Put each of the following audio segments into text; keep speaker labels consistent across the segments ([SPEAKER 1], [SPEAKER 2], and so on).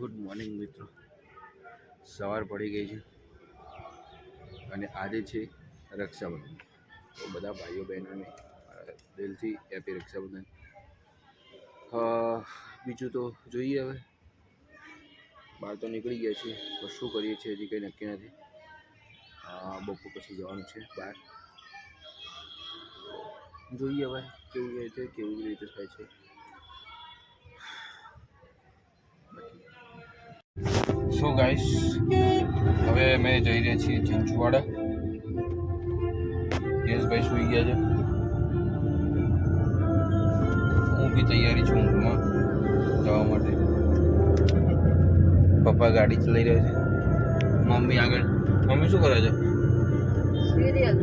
[SPEAKER 1] Good morning મિત્રો. સવાર પડી ગઈ છે અને આજે છે રક્ષાબંધન. તો બધા ભાઈઓ બહેનોને દિલથી હેપી રક્ષાબંધન. બીજું તો જોઈએ હવે. બહાર તો નીકળી ગયા છે પણ શું કરીએ છીએ હજી કંઈ નક્કી નથી. બપોર પછી જવાનું છે બહાર. જોઈએ હવે કેવું રીતે કેવી રીતે થાય છે. સો ગાઈસ હવે અમે જઈ રહ્યા છીએ ચિંચવાડા. યશભાઈ સુઈ ગયા છે. હું બી તૈયારી છું ઊંઘમાં જવા માટે. પપ્પા ગાડી ચલાવી રહ્યા છે. મમ્મી આગળ. મમ્મી શું કરે છે?
[SPEAKER 2] સિરિયલ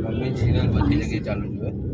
[SPEAKER 1] મમ્મી સિરિયલ બધી જગ્યાએ ચાલુ છે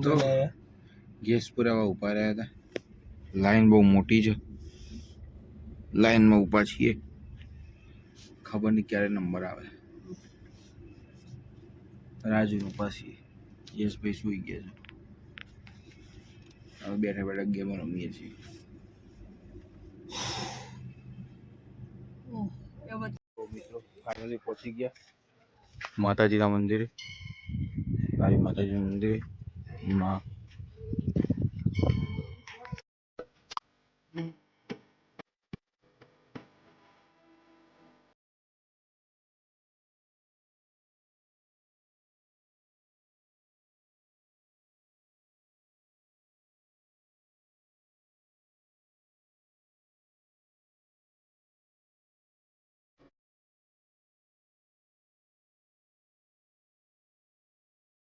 [SPEAKER 1] તો ગેસ પુરાવા ઊભા રહ્યા હતા. લાઈન બહુ મોટી છે. લાઈનમાં ઊભા છીએ. ખબર નહીં ક્યારે નંબર આવે. રાજુ ઊભા છીએ. યશભાઈ સુઈ ગયા છે. હવે બેઠા બેઠા ગેમ રમીએ છીએ. મિત્રો ફાઇનલી પહોંચી ગયા. માતાજીના મંદિરે. કાળી માતાજીનું મંદિરે. 你妈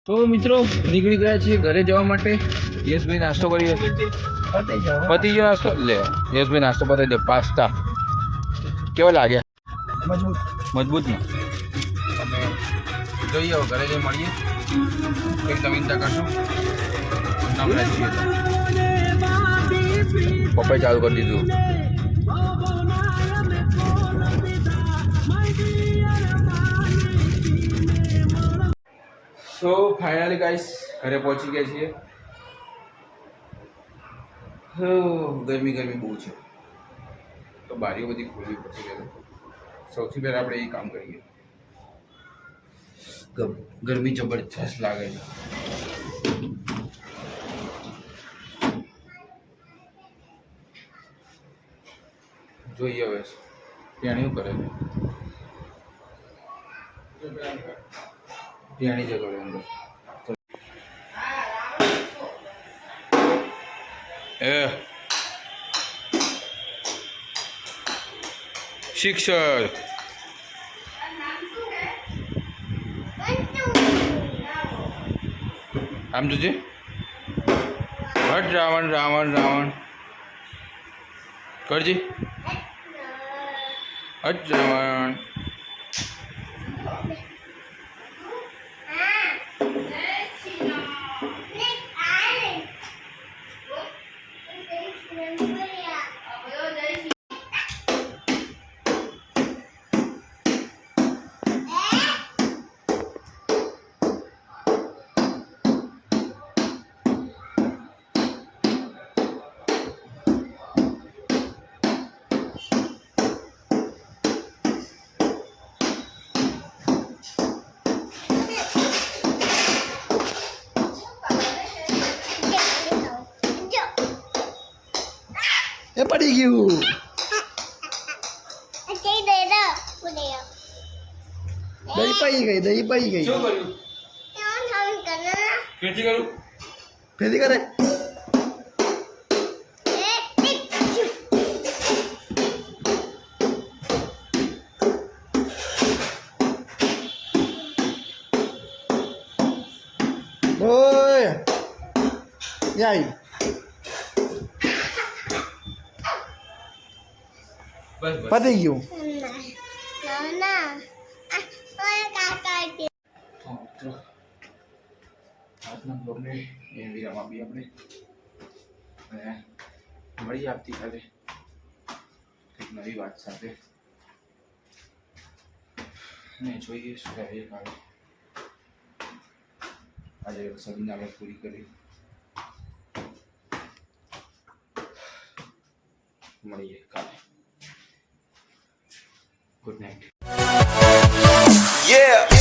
[SPEAKER 1] તો મિત્રો નીકળી ગયા છીએ ઘરે જવા માટે. યશભાઈ નાસ્તો કરી પતિ ગયો. નાસ્તો? લે યશભાઈ નાસ્તો પતાવી દે પાસ્તા. કેવા લાગ્યા? મજબૂત. ને? અમે જોઈએ હવે ઘરે જઈ મળીએ. કંઈક નવીનતા કરશું. પપ્પાએ ચાલુ કરી દીધું. સો ફાઇનલી ગાઈસ ઘરે પહોંચી ગયા છીએ. ગરમી ગરમી બહુ છે. તો બારીઓ બધી ખોલવી પડશે પહેલાં સૌથી પહેલાં આપણે એ કામ કરીએ. ગરમી જબરજસ્ત લાગે છે. જોઈએ હવે ત્યાં શું કરે છે. તેણી છે અંદર. એ. શિક્ષક આમ જોજે. હટ રાવણ રાવણ રાવણ. કરજી. હટ રાવણ.
[SPEAKER 3] એ પડી ગયું. દહીં પડી ગઈ દહીં પડી ગઈ. ફેરી કરે. ઓય. જાય પતી ગયું.
[SPEAKER 1] આજના બ્લોગને એ વિરામ આપીએ આપણે. અને મળીએ આવતીકાલે કંઈક નવી વાત સાથે. ને જોઈએ શું રહે કાલે. આજે રક્ષાબંધન આપણે પૂરી કરી. મળીએ કાલે. good
[SPEAKER 4] night.